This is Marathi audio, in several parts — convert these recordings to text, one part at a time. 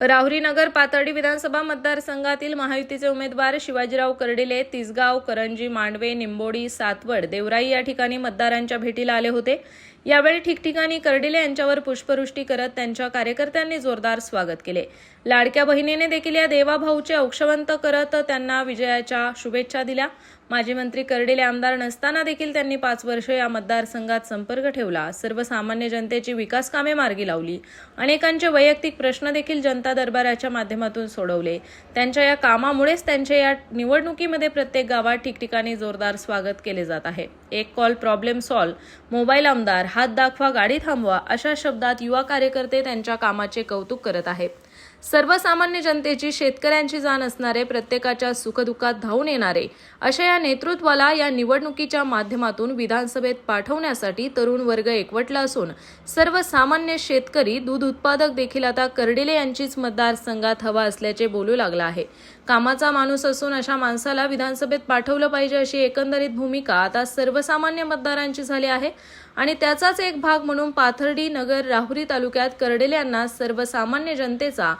राहुरी नगर पाथर्डी विधानसभा मतदारसंघातील महायुतीचे उमेदवार शिवाजीराव कर्डिले तिसगाव करंजी मांडवे निंबोडी सातवड देवराई या ठिकाणी मतदारांच्या भेटीला आले होते. यावेळी ठिकठिकाणी कर्डिले यांच्यावर पुष्पवृष्टी करत त्यांच्या कार्यकर्त्यांनी जोरदार स्वागत केले. लाडक्या बहिणीने देखील या देवाभाऊचे औक्षवंत करत त्यांना विजयाच्या शुभेच्छा दिल्या. माजी मंत्री कर्डिले आमदार नसताना देखील त्यांनी पाच वर्ष या मतदारसंघात संपर्क ठेवला. सर्वसामान्य जनतेची विकास कामे मार्गी लावली. अनेकांचे वैयक्तिक प्रश्न देखील जनता दरबाराच्या माध्यमातून सोडवले. त्यांच्या या कामामुळेच त्यांचे या निवडणुकीमध्ये प्रत्येक गावात ठिकठिकाणी जोरदार स्वागत केले जात आहे. एक कॉल प्रॉब्लेम सॉल्व मोबाईल आमदार हात दाखवा गाडी थांबवा अशा शब्दात युवा कार्यकर्ते त्यांच्या कामाचे कौतुक करत आहेत. सर्वसामान्य जनतेची शेतकऱ्यांची जाण असणारे प्रत्येकाच्या सुखदुःखात धावून येणारे अशा या नेतृत्वाला या निवडणुकीच्या माध्यमातून विधानसभेत पाठवण्यासाठी तरुण वर्ग एकवटला असून सर्वसामान्य शेतकरी दूध उत्पादक देखील आता कर्डिले यांचीच मतदारसंघात हवा असल्याचे बोलू लागला आहे. कामाचा माणूस असून अशा माणसाला विधानसभेत पाठवलं पाहिजे अशी एकंदरीत भूमिका आता सर्वसामान्य मतदारांची झाली आहे आणि त्याचाच एक भाग म्हणून पाथर्डी नगर राहुरी तालुक्यात कर्डेले यांना सर्वसामान्य जनतेचा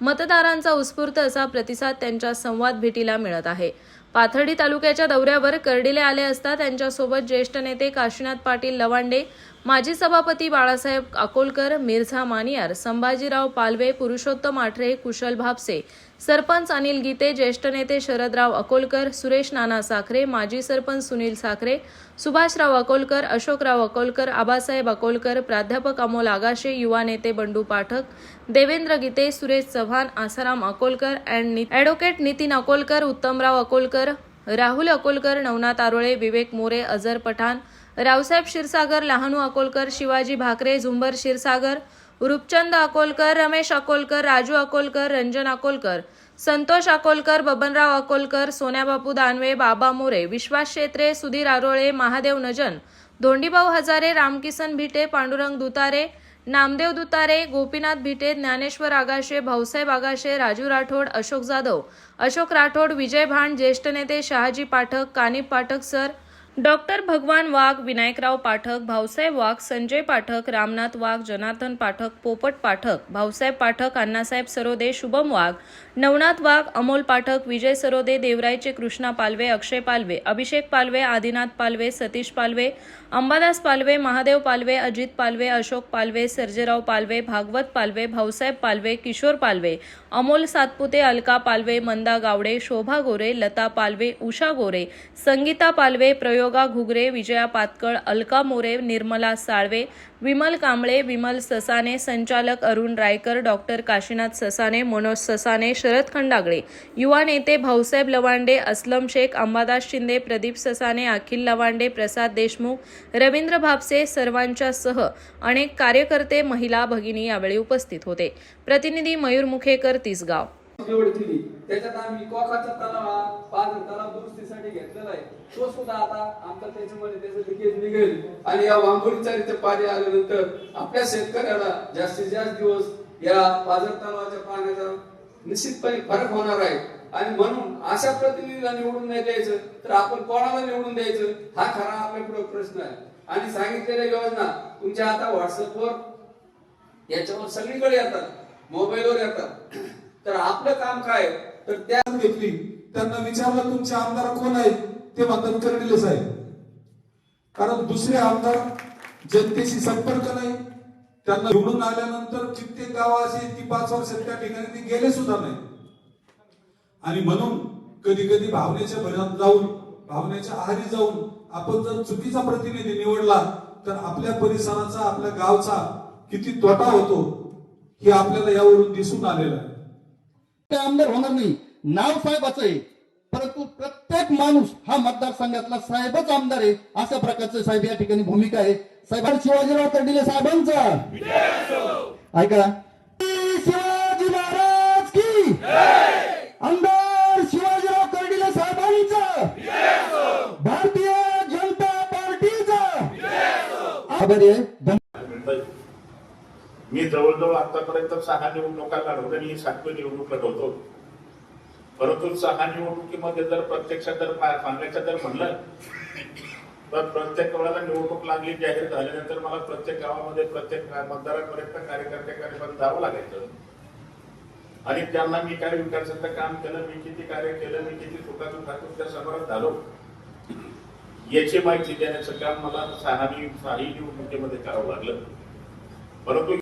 मतदारांचा उत्स्फूर्त असा प्रतिसाद त्यांच्या संवाद भेटीला मिळत आहे. पाथर्डी तालुक्याच्या दौऱ्यावर कर्डिले आले असता त्यांच्यासोबत ज्येष्ठ नेते काशीनाथ पाटील लवांडे माजी सभापती बाळासाहेब अकोलकर मिर्झा मानियार संभाजीराव पालवे पुरुषोत्तम आठरे कुशल भापसे सरपंच अनिल गीते ज्येष्ठ नेते शरदराव अकोलकर सुरेश नाना साखरे माजी सरपंच सुनील साखरे सुभाषराव अकोलकर अशोकराव अकोलकर आबासाहेब अकोलकर प्राध्यापक अमोल आगाशे युवा नेते बंडू पाठक देवेंद्र गीते सुरेश चव्हाण आसाराम अकोलकर अँड ॲडव्होकेट नितीन अकोलकर उत्तमराव अकोलकर राहुल अकोलकर नवनाथ आरोळे विवेक मोरे अझर पठाण रावसाहेब क्षीरसागर लहानू अकोलकर शिवाजी भाकरे झुंबर क्षीरसागर रूपचंद अकोलकर रमेश अकोलकर राजू अकोलकर रंजन अकोलकर संतोष अकोलकर बबनराव अकोलकर सोन्याबापू दानवे बाबा मोरे विश्वास शेत्रे सुधीर आरोळे महादेव नजन धोंडीभाऊ हजारे रामकिसन भिटे पांडुरंग दुतारे नामदेव दुतारे गोपीनाथ भिटे ज्ञानेश्वर आगाशे भाऊसाहेब आगाशे राजू राठोड अशोक जाधव अशोक राठोड विजय भांड ज्येष्ठ नेते शहाजी पाठक कानिप पाठक सर डॉक्टर भगवान वाघ विनायकराव पाठक भाऊसाहेब वाघ संजय पाठक रामनाथ वाघ जनार्दन पाठक पोपट पाठक भाऊसाहेब पाठक अण्णासाहेब सरोदे शुभम वाघ नवनाथ वाघ अमोल पाठक विजय सरोदे देवरायचे कृष्णा पालवे अक्षय पालवे अभिषेक पालवे आदिनाथ पालवे सतीश पालवे अंबादास पालवे महादेव पालवे अजित पालवे अशोक पालवे सर्जेराव पालवे भागवत पालवे भाऊसाहेब पालवे किशोर पालवे अमोल सातपुते अलका पालवे मंदा गावडे शोभा गोरे लता पालवे उषा गोरे संगीता पालवे प्रयोग घुगरे विजया पातकळ अलका मोरे निर्मला साळवे विमल कांबळे विमल ससाने संचालक अरुण रायकर डॉक्टर काशीनाथ ससाने मनोज ससाने शरद खंडागळे. युवा नेते भाऊसाहेब लवांडे असलम शेख अंबादास शिंदे प्रदीप ससाने अखिल लवांडे प्रसाद देशमुख रवींद्र भापसे सर्वांच्या सह अनेक कार्यकर्ते महिला भगिनी यावेळी उपस्थित होते. प्रतिनिधी मयूर मुखेकर तिसगाव. निवड केली? त्याच्यात आम्ही कोकाचा तलाव हा पाच तलाव दुरुस्तीसाठी घेतलेला आहे. तो सुद्धा आता आमचा त्याच्यामध्ये त्याचं लिकेज निघेल. आणि या वांबोळीचा इथे पाणी आल्यानंतर आपल्या शेतकऱ्याला जास्तीत जास्त दिवस या पाजर तलावाच्या पाण्याचा निश्चितपणे फरक होणार आहे. आणि म्हणून अशा प्रतिनिधीला निवडून नाही द्यायचं तर आपण कोणाला निवडून द्यायचं? हा खरा आपल्या पुढे प्रश्न आहे. आणि सांगितलेल्या योजना तुमच्या आता व्हॉट्सअपवर याच्यावर सगळीकडे येतात. मोबाईलवर येतात. काम काय? तर त्या घेतली. त्यांना विचारलं तुमचे आमदार कोण आहेत? ते म्हणतात कर्डिले आहे कारण दुसरे आमदार जनतेशी संपर्क नाही. त्यांना निवडून आल्यानंतर कित्येक गाव असे ती पाच वर्षात त्या ठिकाणी ते गेले सुद्धा नाही आणि म्हणून कधी कधी भावनेच्या भरात जाऊन भावनेच्या आहारी जाऊन आपण जर चुकीचा प्रतिनिधी निवडला तर आपल्या परिसराचा आपल्या गावचा किती तोटा होतो हे आपल्याला यावरून दिसून आलेलं आहे. आमदार होणार नाही. नाव साहेबाचं आहे. परंतु प्रत्येक माणूस हा मतदारसंघातला साहेबच आमदार आहे अशा प्रकारचं साहेब या ठिकाणी भूमिका आहे. साहेबांनी शिवाजीराव कर्डिले साहेबांचा. ऐका. शिवाजी महाराज की? आमदार शिवाजीराव कर्डिले साहेबांचा. भारतीय जनता पार्टीचा. आभारी आहे. मी जवळजवळ आतापर्यंत सहा निवडणुका लढवतो आणि सातवी निवडणूक लढवतो. परंतु सहा निवडणुकीमध्ये जर प्रत्यक्षात जर सांगायचं जर म्हणलं तर प्रत्येक वेळेला निवडणूक लागली जाहीर झाल्यानंतर मला प्रत्येक गावामध्ये प्रत्येक मतदारापर्यंत कार्यकर्त्यापर्यंत जावं लागायचं. आणि त्यांना मी काय विकासाचं काम केलं मी किती कार्य केलं मी किती सुखासुखातून त्या समोरात झालो याची माहिती देण्याचं काम मला सहा निवडणुकीमध्ये करावं लागलं. परंतु